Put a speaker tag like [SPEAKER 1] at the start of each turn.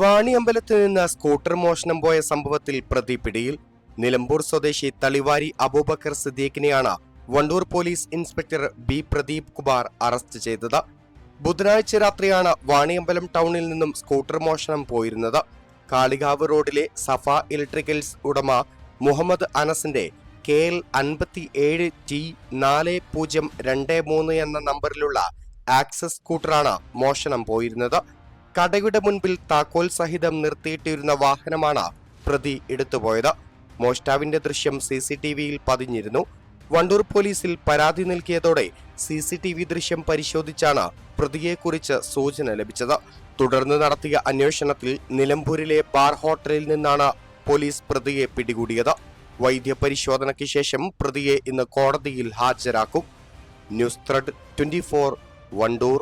[SPEAKER 1] വാണിയമ്പലത്ത് നിന്ന് സ്കൂട്ടർ മോഷണം പോയ സംഭവത്തിൽ പ്രതി പിടിയിൽ. നിലമ്പൂർ സ്വദേശി തളിവാരി Abubakar സിദ്ദീഖിനെയാണ് Wandoor police inspector B Pradeep Kumar arrest ചെയ്തത്. ബുധനാഴ്ച രാത്രിയാണ് വാണിയമ്പലം ടൗണിൽ നിന്നും സ്കൂട്ടർ മോഷണം പോയിരുന്നത്. കാളികാവ് റോഡിലെ സഫ ഇലക്ട്രിക്കൽസ് ഉടമ മുഹമ്മദ് അനസിന്റെ കെ എൽ അൻപത്തി ഏഴ് ടി നാല് പൂജ്യം രണ്ട് മൂന്ന് എന്ന നമ്പറിലുള്ള ആക്സസ് സ്കൂട്ടറാണ് മോഷണം പോയിരുന്നത്. കടയുടെ മുൻപിൽ താക്കോൽ സഹിതം നിർത്തിയിട്ടിരുന്ന വാഹനമാണ് പ്രതി എടുത്തുപോയത്. മോഷ്ടാവിന്റെ ദൃശ്യം സി സി ടി വിയിൽ പതിഞ്ഞിരുന്നു. വണ്ടൂർ പോലീസിൽ പരാതി നൽകിയതോടെ സി സി ടി വി ദൃശ്യം പരിശോധിച്ചാണ് പ്രതിയെക്കുറിച്ച് സൂചന ലഭിച്ചത്. തുടർന്ന് നടത്തിയ അന്വേഷണത്തിൽ നിലമ്പൂരിലെ ബാർ ഹോട്ടലിൽ നിന്നാണ് പോലീസ് പ്രതിയെ പിടികൂടിയത്. വൈദ്യപരിശോധനയ്ക്ക് ശേഷം പ്രതിയെ ഇന്ന് കോടതിയിൽ ഹാജരാക്കും. News thread twenty four Wandoor.